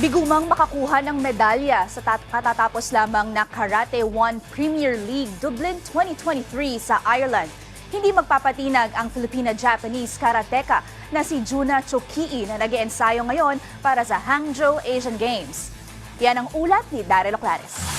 Bigumang makakuha ng medalya sa tat- katatapos lamang na Karate 1 Premier League Dublin 2023 sa Ireland. Hindi magpapatinag ang Filipina-Japanese karateka na si Juna Chokii na nag ensayo ngayon para sa Hangzhou Asian Games. Yan ang ulat ni Daryl Oclares.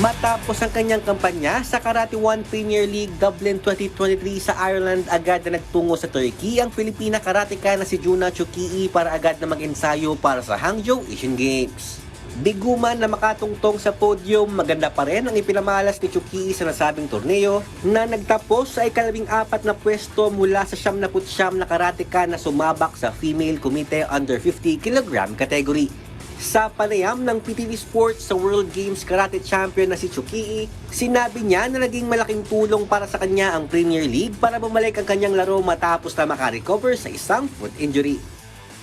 Matapos ang kanyang kampanya sa Karate 1 Premier League Dublin 2023 sa Ireland, agad na nagtungo sa Turkey ang Filipina karateka na si Juna Chukii para agad na mag-ensayo para sa Hangzhou Asian Games. Biguman na makatungtong sa podium, maganda pa rin ang ipinamalas ni Chukii sa nasabing torneo na nagtapos sa ikalabing apat na pwesto mula sa siyam na putsyam na karateka na sumabak sa Female Committee Under 50 kg category. Sa panayam ng PTV Sports sa World Games Karate Champion na si Chukii, sinabi niya na naging malaking tulong para sa kanya ang Premier League para bumalik ang kanyang laro matapos na makarecover sa isang foot injury.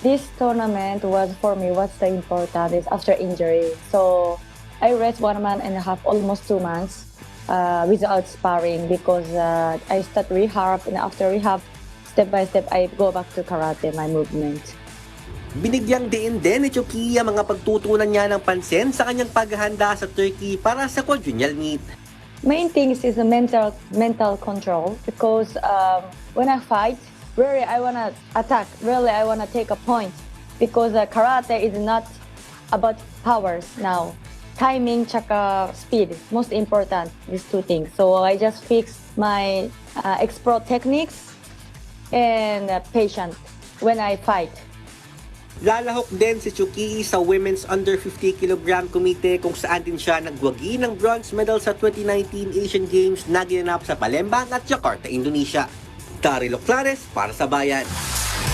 this tournament was for me what's the important is after injury so i rest one month and a half almost two months uh, without sparring because uh, i start rehab and after rehab step by step i go back to karate my movement Binigyang diin din ni Chukii ang mga pagtutunan niya ng pansin sa kanyang paghahanda sa Turkey para sa quadrennial meet. main things is the mental mental control because um, when I fight, really I wanna attack, really I wanna take a point because uh, karate is not about powers now. Timing, tsaka speed, most important, these two things. So I just fix my uh, explore techniques and uh, patient when I fight. Lalahok din si Chukii sa Women's Under 50 kg Committee kung saan din siya nagwagi ng bronze medal sa 2019 Asian Games na ginanap sa Palembang at Jakarta, Indonesia. Daryl Oclares para sa Bayan.